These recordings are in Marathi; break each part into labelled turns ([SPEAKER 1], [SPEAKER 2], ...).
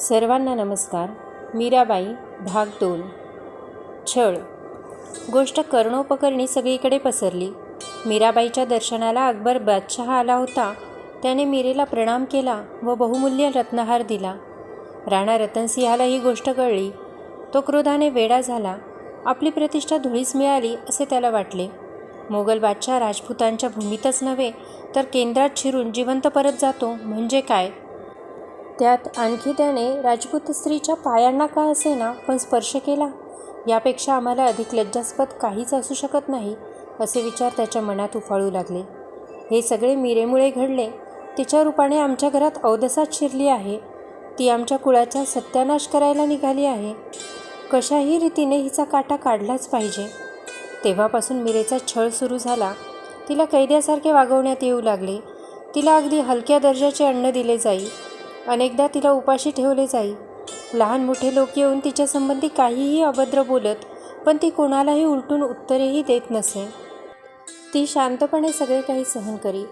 [SPEAKER 1] सर्वांना नमस्कार मीराबाई भाग दोन. छळ. गोष्ट कर्णोपकरणी सगळीकडे पसरली. मीराबाईच्या दर्शनाला अकबर बादशहा आला होता. त्याने मीरेला प्रणाम केला व बहुमूल्य रत्नहार दिला. राणा रतनसिंहाला ही गोष्ट कळली. तो क्रोधाने वेडा झाला. आपली प्रतिष्ठा धुळीस मिळाली असे त्याला वाटले. मोगल बादशाह राजपूतांच्या भूमीतच नव्हे तर केंद्रात शिरून जिवंत परत जातो. म्हणजे काय? त्यात आणखी त्याने राजपूत स्त्रीच्या पायांना का असेना पण स्पर्श केला? यापेक्षा आम्हाला अधिक लज्जास्पद काहीच असू शकत नाही असे विचार त्याच्या मनात उफाळू लागले. हे सगळे मिरेमुळे घडले. तिच्या रूपाने आमच्या घरात अवदसात शिरली आहे. ती आमच्या कुळाचा सत्यानाश करायला निघाली आहे. कशाही रीतीने हिचा काटा काढलाच पाहिजे. तेव्हापासून मिरेचा छळ सुरू झाला. तिला कैद्यासारखे वागवण्यात येऊ लागले. तिला अगदी हलक्या दर्जाचे अन्न दिले जाई. अनेकदा तिला उपाशी ठेवले जाई. लहान मोठे लोक येऊन तिच्यासंबंधी काहीही अभद्र बोलत पण ती कोणालाही उलटून उत्तरेही देत नसे. ती शांतपणे सगळे काही सहन करी.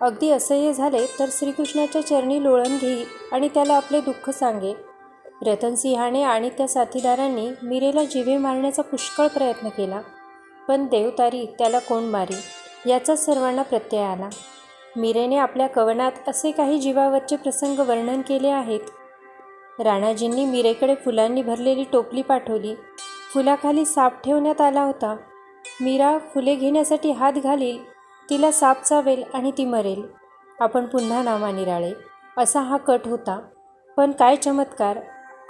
[SPEAKER 1] अगदी असह्य झाले तर श्रीकृष्णाच्या चरणी लोळण घेई आणि त्याला आपले दुःख सांगे. रतनसिंहाने आणि त्या साथीदारांनी मीरेला जिवे मारण्याचा पुष्कळ प्रयत्न केला पण देवतारी त्याला कोण मारी याचा सर्वांना प्रत्यय आला. मीरेने आपल्या कवनात असे काही जीवावरचे प्रसंग वर्णन केले आहेत. राणाजींनी मीरेकडे फुलांनी भरलेली टोपली पाठवली. फुलाखाली साप ठेवण्यात आला होता. मीरा फुले घेण्यासाठी हात घालील तिला साप चावेल आणि ती मरेल. आपण पुन्हा नामा निराळे. असा हा कट होता. पण काय चमत्कार.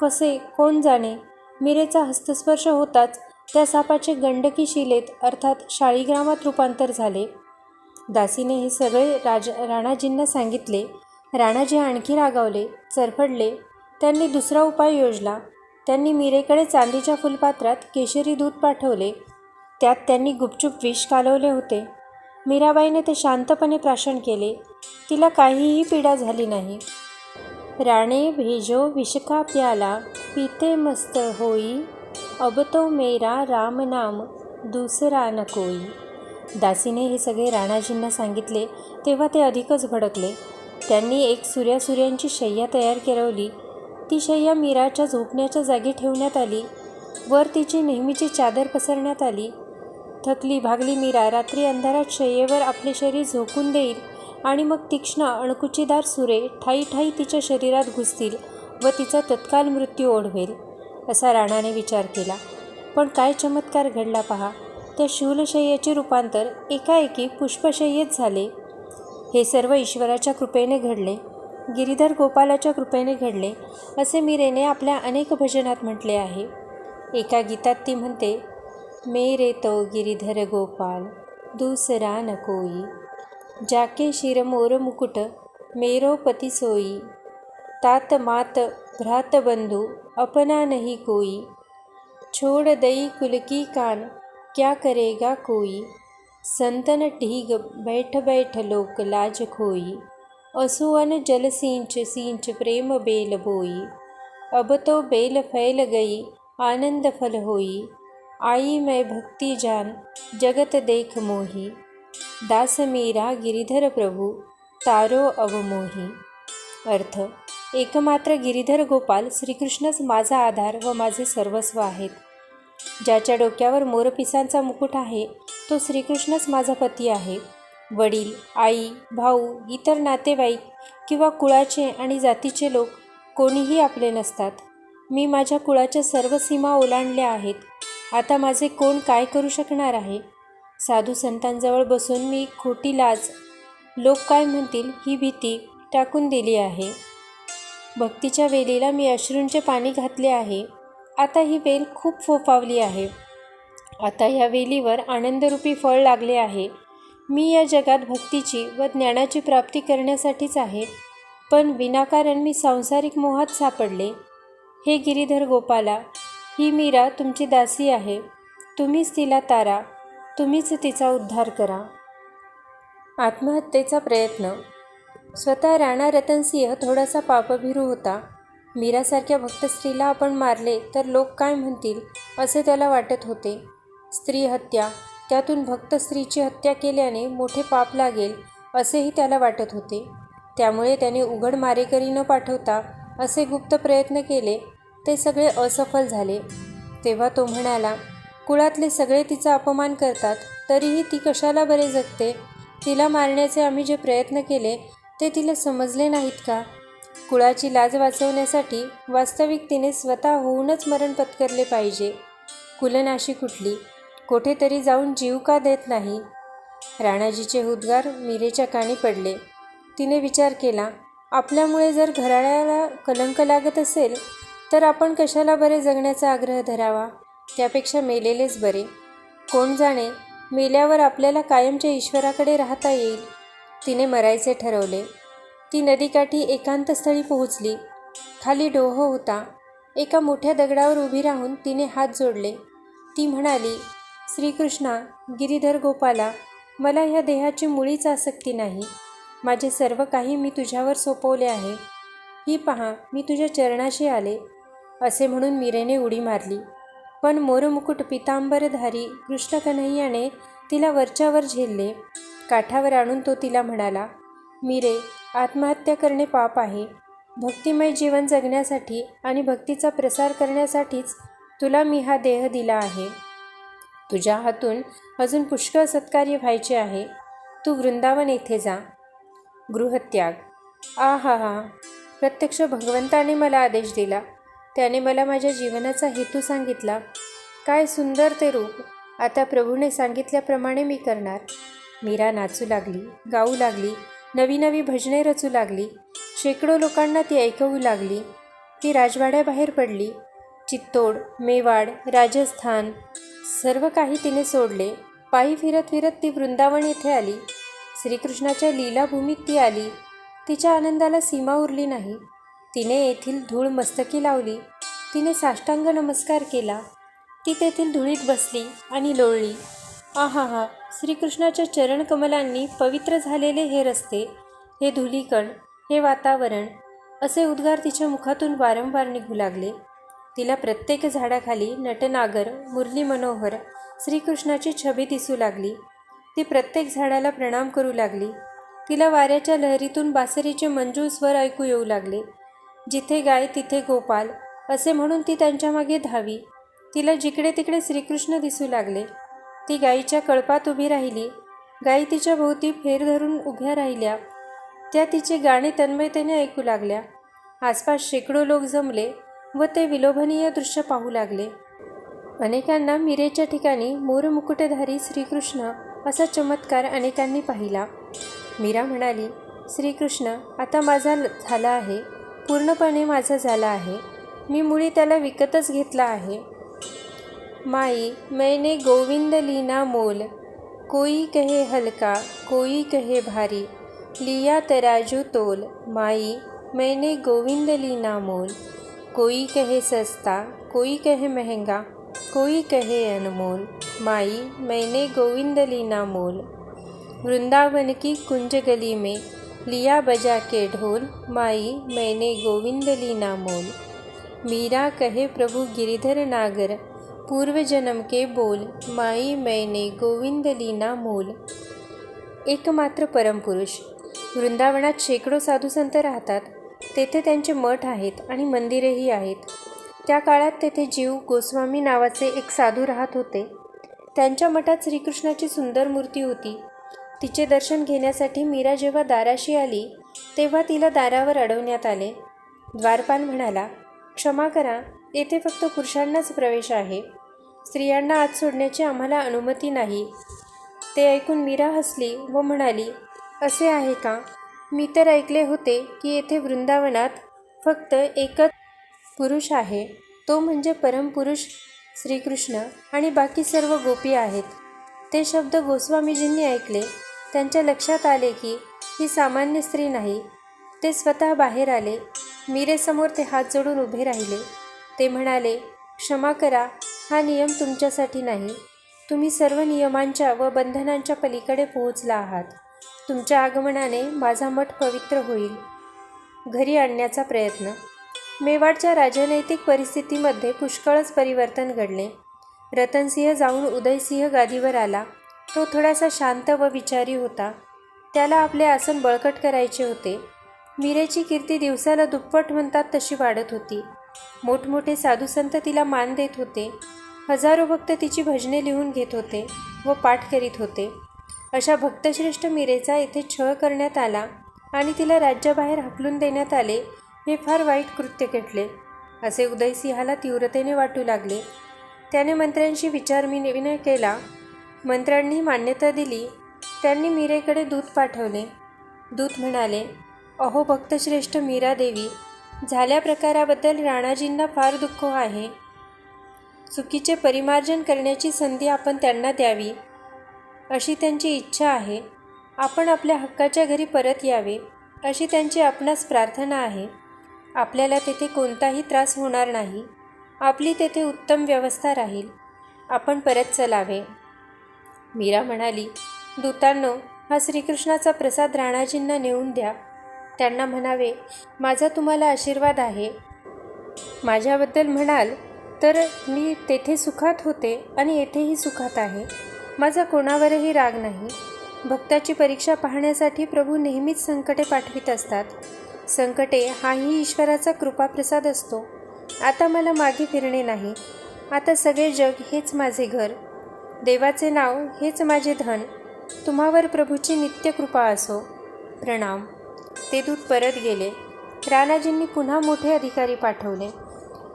[SPEAKER 1] कसे कोण जाणे. मीरेचा हस्तस्पर्श होताच त्या सापाचे गंडकी शिलेत अर्थात शाळीग्रामात रूपांतर झाले. दासीने हे सगळे राज राणाजींना सांगितले. राणाजी आणखी रागावले चरफडले. त्यांनी दुसरा उपाय योजला. त्यांनी मीरेकडे चांदीच्या फुलपात्रात केशरी दूध पाठवले. त्यात त्यांनी गुपचूप विष कालवले होते. मीराबाईने ते शांतपणे प्राशन केले. तिला काहीही पीडा झाली नाही. राणे भेजो विषका प्याला पिते मस्त होई अब तो मेरा राम नाम दुसरा न कोई. दासीने हे सगळे राणाजींना सांगितले तेव्हा ते अधिकच भडकले. त्यांनी एक सूर्यासूर्यांची शय्या तयार केरवली ती शय्या मीराच्या झोपण्याच्या जागी ठेवण्यात आली. वर तिची नेहमीची चादर पसरण्यात आली. थकली भागली मीरा रात्री अंधारात शय्येवर आपले शरीर झोकून देईल आणि मग तीक्ष्ण अणकुचीदार सुरे ठाई ठाई तिच्या शरीरात घुसतील व तिचा तत्काल मृत्यू ओढवेल असा राणाने विचार केला. पण काय चमत्कार घडला पहा. त्या शूलशय्याचे रूपांतर एकाएकी पुष्पशय्येत झाले. हे सर्व ईश्वराच्या कृपेने घडले. गिरीधर गोपालाच्या कृपेने घडले असे मीरेने आपल्या अनेक भजनात म्हटले आहे. एका गीतात ती म्हणते मेरे तो गिरीधर गोपाल दूसरा नकोई जाके शिरमोर मुकुट मेरो पती सोई. तात मात भ्रात बंधू अपना नहीं कोई. छोड़ दई कुलकी कान क्या करेगा कोई? संतन ढीग बैठ बैठ लोक लाज खोई। असुअन जल सींच सींच प्रेम बेल बोई। अब तो बेल फैल गई, आनंद फल होई। आई मैं भक्ति जान, जगत देख मोही। दास मीरा गिरीधर प्रभू, तारो अवमोही अर्थ, एकमात्र गिरिधर गोपाल श्रीकृष्णच माझा आधार व माझे सर्वस्व आहेत। ज्याच्या डोक्यावर मोरपिसांचा मुकुट आहे तो श्रीकृष्णच माझा पती आहे. वडील आई भाऊ इतर नातेवाईक किंवा कुळाचे आणि जातीचे लोक कोणीही आपले नसतात. मी माझ्या कुळाच्या सर्व सीमा ओलांडल्या आहेत. आता माझे कोण काय करू शकणार आहे? साधू संतांजवळ बसून मी खोटी लाज लोक काय म्हणतील ही भीती टाकून दिली आहे. भक्तीच्या वेलीला मी अश्रूंचे पाणी घातले आहे. आता ही वेल खूप फोफावली आहे. आता ह्या वेलीवर आनंदरूपी फळ लागले आहे. मी या जगात भक्तीची व ज्ञानाची प्राप्ती करण्यासाठीच आहे पण विनाकारण मी सांसारिक मोहात सापडले. हे गिरीधर गोपाला ही मीरा तुमची दासी आहे. तुम्हीच तिला तारा तुम्हीच तिचा उद्धार करा. आत्महत्येचा प्रयत्न. स्वतः राणा रतनसिंह थोडासा पापभिरू होता. मीरासारख्या भक्त स्त्रीला आपण मारले तर लोक काय म्हणतील असे त्याला वाटत होते. स्त्री हत्या त्यातून भक्त स्त्रीची हत्या केल्याने मोठे पाप लागेल असेही त्याला वाटत होते. त्यामुळे त्याने उघड मारेकरी न पाठवता असे गुप्त प्रयत्न केले ते सगळे असफल झाले. तेव्हा तो म्हणाला कुळातले सगळे तिचा अपमान करतात तरीही ती कशाला बरे जगते? तिला मारण्याचे आम्ही जे प्रयत्न केले ते तिला समजले नाहीत का? कुळाची लाज वाचवण्यासाठी वास्तविक तिने स्वतः होऊनच मरण पत्करले पाहिजे. कुलनाशी कुठली? कोठेतरी जाऊन जीव का देत नाही? राणाजीचे हुद्गार मीरेच्या काणी पडले. तिने विचार केला आपल्यामुळे जर घराण्याला कलंक लागत असेल तर आपण कशाला बरे जगण्याचा आग्रह धरावा? त्यापेक्षा मेलेलेच बरे. कोण जाणे मेल्यावर आपल्याला कायमच्या ईश्वराकडे राहता येईल. तिने मरायचे ठरवले. ती नदीकाठी एकांतस्थळी पोहोचली. खाली डोह होता. एका मोठ्या दगडावर उभी राहून तिने हात जोडले. ती म्हणाली श्रीकृष्णा गिरीधर गोपाला मला ह्या देहाची मुळीच आसक्ती नाही. माझे सर्व काही मी तुझ्यावर सोपवले आहे. ही पहा मी तुझ्या चरणाशी आले. असे म्हणून मीरेने उडी मारली. पण मोरमुकुट पितांबरधारी कृष्ण कन्हैयाने तिला वरच्यावर झेलले. काठावर आणून तो तिला म्हणाला मीरे आत्महत्या करणे पाप आहे. भक्तिमय जीवन जगण्यासाठी आणि भक्तीचा प्रसार करण्यासाठीच तुला मी हा देह दिला आहे. तुझ्या हातून अजून पुष्कळ सत्कार्य व्हायचे आहे. तू वृंदावन येथे जा. गृहत्याग. आ हा हा प्रत्यक्ष भगवंताने मला आदेश दिला. त्याने मला माझ्या जीवनाचा हेतू सांगितला. काय सुंदर ते रूप. आता प्रभूने सांगितल्याप्रमाणे मी करणार. मीरा नाचू लागली गाऊ लागली. नवी नवी भजने रचू लागली. शेकडो लोकांना ती ऐकवू लागली. ती राजवाड्याबाहेर पडली. चित्तोड मेवाड राजस्थान सर्व काही तिने सोडले. पायी फिरत फिरत ती वृंदावन येथे आली. श्रीकृष्णाच्या लीलाभूमीत ती आली. तिच्या आनंदाला सीमा उरली नाही. तिने येथील धूळ मस्तकी लावली. तिने साष्टांग नमस्कार केला. ती तेथील धुळीत बसली आणि लोळली. आहा हा श्रीकृष्णाच्या चरणकमलांनी पवित्र झालेले हे रस्ते हे धुलीकण हे वातावरण असे उद्गार तिच्या मुखातून वारंवार निघू लागले. तिला प्रत्येक झाडाखाली नटनागर मुरली मनोहर श्रीकृष्णाची छबी दिसू लागली. ती प्रत्येक झाडाला प्रणाम करू लागली. तिला वाऱ्याच्या लहरीतून बासरीचे मंजूळ स्वर ऐकू येऊ लागले. जिथे गाय तिथे गोपाल असे म्हणून ती त्यांच्या मागे धावी. तिला जिकडे तिकडे श्रीकृष्ण दिसू लागले. ती गायीच्या कळपात उभी राहिली. गायी तिच्या भोवती फेर धरून उभ्या राहिल्या. त्या तिचे गाणे तन्मयतेने ऐकू लागल्या. आसपास शेकडो लोक जमले व ते विलोभनीय दृश्य पाहू लागले. अनेकांना मिरेच्या ठिकाणी मोरमुकुटधारी श्रीकृष्ण असा चमत्कार अनेकांनी पाहिला. मीरा म्हणाली श्रीकृष्ण आता माझा ल- झाला आहे. पूर्णपणे माझा झाला आहे. मी मुळी त्याला विकतच घेतला आहे. माई, मैंने गोविंद लीना मोल। कोई कहे हल्का, कोई कहे भारी। लिया तराजू तोल। माई, मैंने गोविंद लीना मोल। कोई कहे सस्ता, कोई कहे महँगा, कोई कहे अनमोल। माई, मैंने गोविंद लीना मोल। वृंदावन की कुंज गली में लिया बजा के ढोल। माई, मैंने गोविंद लीना मोल। मीरा कहे प्रभु गिरिधर नागर पूर्व जन्म के बोल माई मैने गोविंद लीना मोल. एकमात्र परमपुरुष वृंदावनात शेकडो साधुसंत राहतात. तेथे त्यांचे मठ आहेत आणि मंदिरेही आहेत. त्या काळात तेथे जीव गोस्वामी नावाचे एक साधू राहत होते. त्यांच्या मठात श्रीकृष्णाची सुंदर मूर्ती होती. तिचे दर्शन घेण्यासाठी मीरा जेव्हा दाराशी आली तेव्हा तिला दारावर अडवण्यात आले. द्वारपाल म्हणाला क्षमा करा येथे फक्त पुरुषांनाच प्रवेश आहे. स्त्रियांना आत सोडण्याची आम्हाला अनुमती नाही. ते ऐकून मीरा हसली व म्हणाली असे आहे का? मी तर ऐकले होते की येथे वृंदावनात फक्त एकच पुरुष आहे. तो म्हणजे परमपुरुष श्रीकृष्ण आणि बाकी सर्व गोपी आहेत. ते शब्द गोस्वामीजींनी ऐकले. त्यांच्या लक्षात आले की ही सामान्य स्त्री नाही. ते स्वतः बाहेर आले. मीरेसमोर ते हात जोडून उभे राहिले. ते म्हणाले क्षमा करा. हा नियम तुमच्यासाठी नाही. तुम्ही सर्व नियमांच्या व बंधनांच्या पलीकडे पोहोचला आहात. तुमच्या आगमनाने माझा मठ पवित्र होईल. घरी आणण्याचा प्रयत्न. मेवाडच्या राजनैतिक परिस्थितीमध्ये पुष्कळच परिवर्तन घडले. रतनसिंह जाऊन उदयसिंह गादीवर आला. तो थोडासा शांत व विचारी होता. त्याला आपले आसन बळकट करायचे होते. मीरेची कीर्ती दिवसाला दुप्पट म्हणतात तशी वाढत होती. मोठमोठे साधुसंत तिला मान देत होते. हजारो भक्त तिची भजने लिहून घेत होते व पाठ करीत होते. अशा भक्तश्रेष्ठ मीरेचा येथे छळ करण्यात आला आणि तिला राज्याबाहेर हकलून देण्यात आले हे फार वाईट कृत्य घडले असे उदयसिंहाला तीव्रतेने वाटू लागले. त्याने मंत्र्यांशी विचार मी विनय केला. मंत्र्यांनी मान्यता दिली. त्यांनी मीरेकडे दूत पाठवले. दूत म्हणाले अहो भक्तश्रेष्ठ मीरा देवी झाल्या प्रकाराबद्दल राणाजींना फार दुःख आहे. चुकीचे परिमार्जन करण्याची संधी आपण त्यांना द्यावी अशी त्यांची इच्छा आहे. आपण आपल्या हक्काच्या घरी परत यावे अशी त्यांची आपणास प्रार्थना आहे. आपल्याला तेथे कोणताही त्रास होणार नाही. आपली तेथे उत्तम व्यवस्था राहील. आपण परत चलावे. मीरा म्हणाली दूतांनो हा श्रीकृष्णाचा प्रसाद राणाजींना नेऊन द्या. त्यांना म्हणावे माझा तुम्हाला आशीर्वाद आहे. माझ्याबद्दल म्हणाल तर मी तेथे सुखात होते आणि येथेही सुखात आहे. माझा कोणावरही राग नाही. भक्ताची परीक्षा पाहण्यासाठी प्रभू नेहमीच संकटे पाठवित असतात. संकटे हाही ईश्वराचा कृपाप्रसाद असतो. आता मला मागे फिरणे नाही. आता सगळे जग हेच माझे घर. देवाचे नाव हेच माझे धन. तुम्हावर प्रभूची नित्य कृपा असो. प्रणाम. ते दूत परत गेले. राणाजींनी पुन्हा मोठे अधिकारी पाठवले.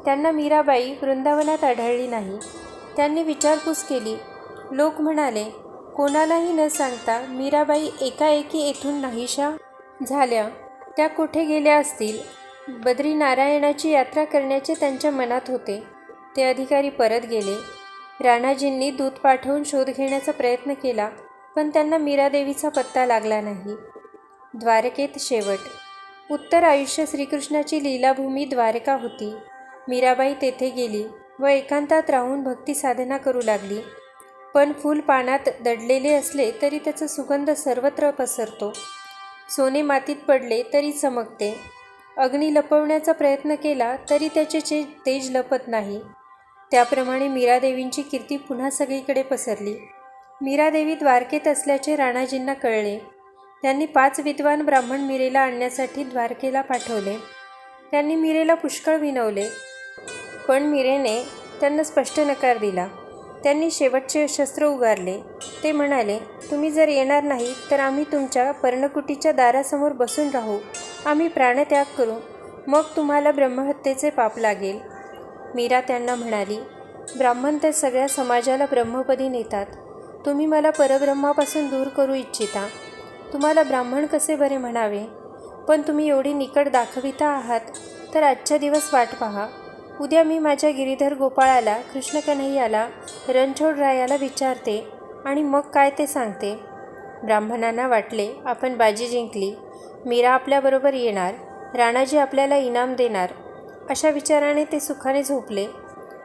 [SPEAKER 1] त्यांना मीराबाई वृंदावनात आढळली नाही. त्यांनी विचारपूस केली. लोक म्हणाले कोणालाही न सांगता मीराबाई एकाएकी येथून नाहीशा झाल्या. त्या कुठे गेल्या असतील? बद्रीनारायणाची यात्रा करण्याचे त्यांच्या मनात होते. ते अधिकारी परत गेले. राणाजींनी दूध पाठवून शोध घेण्याचा प्रयत्न केला पण त्यांना मीरादेवीचा पत्ता लागला नाही. द्वारकेत शेवट. उत्तर आयुष्य श्रीकृष्णाची लीलाभूमी द्वारका होती. मीराबाई तेथे गेली व एकांतात राहून भक्ती साधना करू लागली. पण फूल पानात दडलेले असले तरी त्याचा सुगंध सर्वत्र पसरतो. सोने मातीत पडले तरी चमकते. अग्नी लपवण्याचा प्रयत्न केला तरी त्याचे चे तेज लपत नाही. त्याप्रमाणे मीरादेवींची कीर्ती पुन्हा सगळीकडे पसरली. मीरादेवी द्वारकेत असल्याचे राणाजींना कळले. त्यांनी पाच विद्वान ब्राह्मण मीरेला आणण्यासाठी द्वारकेला पाठवले. त्यांनी मीरेला पुष्कळ विनवले. पण मीरेने त्यांना स्पष्ट नकार दिला. त्यांनी शेवटचे शस्त्र उगारले. ते म्हणाले तुम्ही जर येणार नाही तर आम्ही तुमच्या पर्णकुटीच्या दारासमोर बसून राहू. आम्ही प्राणत्याग करू. मग तुम्हाला ब्रह्महत्येचे पाप लागेल. मीरा त्यांना म्हणाली ब्राह्मण तर सगळ्या समाजाला ब्रह्मपदी नेतात. तुम्ही मला परब्रह्मापासून दूर करू इच्छिता. तुम्हाला ब्राह्मण कसे बरे म्हणावे? पण तुम्ही एवढी निकट दाखविता आहात तर आजच्या दिवस वाट पहा. उद्या मी माझ्या गिरीधर गोपाळाला कृष्ण कन्हैयाला रणछोड रायाला विचारते आणि मग काय ते सांगते. ब्राह्मणांना वाटले आपण बाजी जिंकली. मीरा आपल्याबरोबर येणार. राणाजी आपल्याला इनाम देणार. अशा विचाराने ते सुखाने झोपले.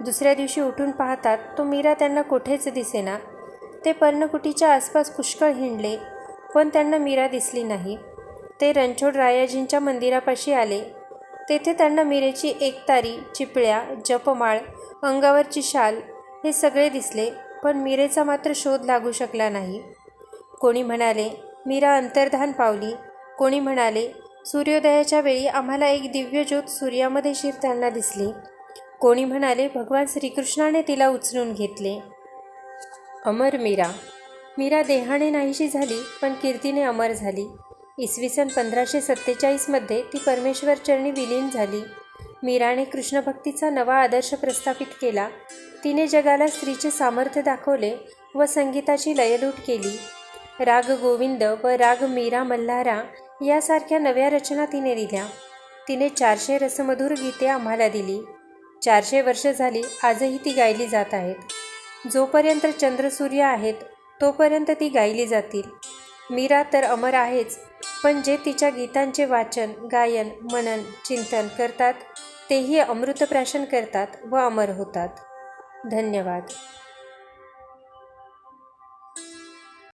[SPEAKER 1] दुसऱ्या दिवशी उठून पाहतात तो मीरा त्यांना कुठेच दिसेना. ते पर्णकुटीच्या आसपास पुष्कळ हिंडले पण त्यांना मीरा दिसली नाही. ते रणछोड रायाजींच्या मंदिरापाशी आले. तेथे त्यांना मिरेची एकतारी चिपळ्या जपमाळ अंगावरची शाल हे सगळे दिसले पण मीरेचा मात्र शोध लागू शकला नाही. कोणी म्हणाले मीरा अंतर्धान पावली. कोणी म्हणाले सूर्योदयाच्या वेळी आम्हाला एक दिव्यज्योत सूर्यामध्ये शिरताना दिसली. कोणी म्हणाले भगवान श्रीकृष्णाने तिला उचलून घेतले. अमर मीरा. मीरा देहाने नाहीशी झाली पण कीर्तीने अमर झाली. इसवी सन पंधराशे सत्तेचाळीसमध्ये ती परमेश्वरचरणी विलीन झाली. मीराने कृष्णभक्तीचा नवा आदर्श प्रस्थापित केला. तिने जगाला स्त्रीचे सामर्थ्य दाखवले व संगीताची लयलूट केली. राग गोविंद व राग मीरा मल्हारा यासारख्या नव्या रचना तिने दिल्या तिने चारशे रसमधुर गीते आम्हाला दिली. चारशे वर्ष झाली आजही ती गायली जात आहेत. जोपर्यंत चंद्रसूर्य आहेत तोपर्यंत ती गायली जातील. मीरा तर अमर आहेच पण जे तिच्या गीतांचे वाचन गायन मनन चिंतन करतात. तेही अमृतप्राशन करतात व अमर होतात. धन्यवाद.